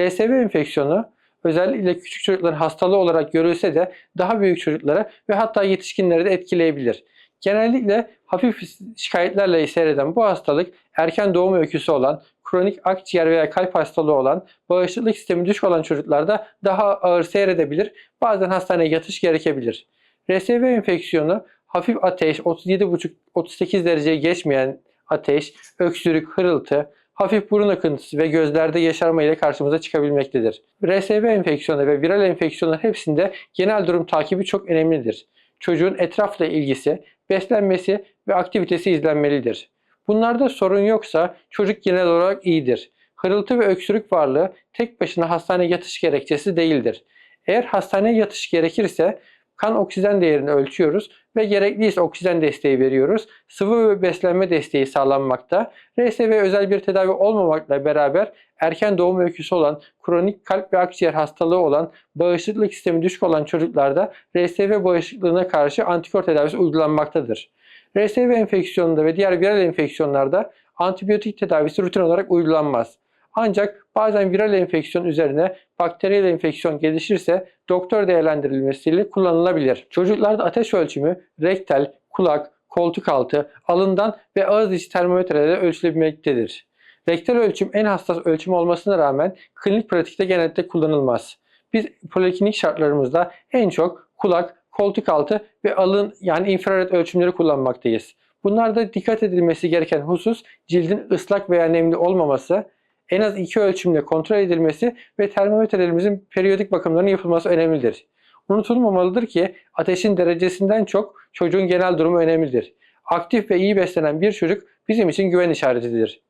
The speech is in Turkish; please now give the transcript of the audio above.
RSV enfeksiyonu özellikle küçük çocukların hastalığı olarak görülse de daha büyük çocuklara ve hatta yetişkinleri de etkileyebilir. Genellikle hafif şikayetlerle seyreden bu hastalık erken doğum öyküsü olan, kronik akciğer veya kalp hastalığı olan, bağışıklık sistemi düşük olan çocuklarda daha ağır seyredebilir. Bazen hastaneye yatış gerekebilir. RSV enfeksiyonu hafif ateş, 37,5-38 dereceye geçmeyen ateş, öksürük, hırıltı, hafif burun akıntısı ve gözlerde yaşarma ile karşımıza çıkabilmektedir. RSV enfeksiyonu ve viral enfeksiyonların hepsinde genel durum takibi çok önemlidir. Çocuğun etrafla ilgisi, beslenmesi ve aktivitesi izlenmelidir. Bunlarda sorun yoksa çocuk genel olarak iyidir. Hırıltı ve öksürük varlığı tek başına hastaneye yatış gerekçesi değildir. Eğer hastaneye yatış gerekirse kan oksijen değerini ölçüyoruz ve gerekliyse oksijen desteği veriyoruz. Sıvı ve beslenme desteği sağlanmakta. RSV özel bir tedavi olmamakla beraber erken doğum öyküsü olan, kronik kalp ve akciğer hastalığı olan, bağışıklık sistemi düşük olan çocuklarda RSV bağışıklığına karşı antikor tedavisi uygulanmaktadır. RSV enfeksiyonunda ve diğer viral enfeksiyonlarda antibiyotik tedavisi rutin olarak uygulanmaz. Ancak bazen viral enfeksiyon üzerine bakteriyel enfeksiyon gelişirse doktor değerlendirilmesiyle kullanılabilir. Çocuklarda ateş ölçümü rektal, kulak, koltuk altı, alından ve ağız içi termometrelerle ölçülebilmektedir. Rektal ölçüm en hassas ölçüm olmasına rağmen klinik pratikte genellikle kullanılmaz. Biz poliklinik şartlarımızda en çok kulak, koltuk altı ve alın yani infrared ölçümleri kullanmaktayız. Bunlarda dikkat edilmesi gereken husus cildin ıslak veya nemli olmaması, en az iki ölçümle kontrol edilmesi ve termometrelerimizin periyodik bakımlarının yapılması önemlidir. Unutulmamalıdır ki ateşin derecesinden çok çocuğun genel durumu önemlidir. Aktif ve iyi beslenen bir çocuk bizim için güven işaretidir.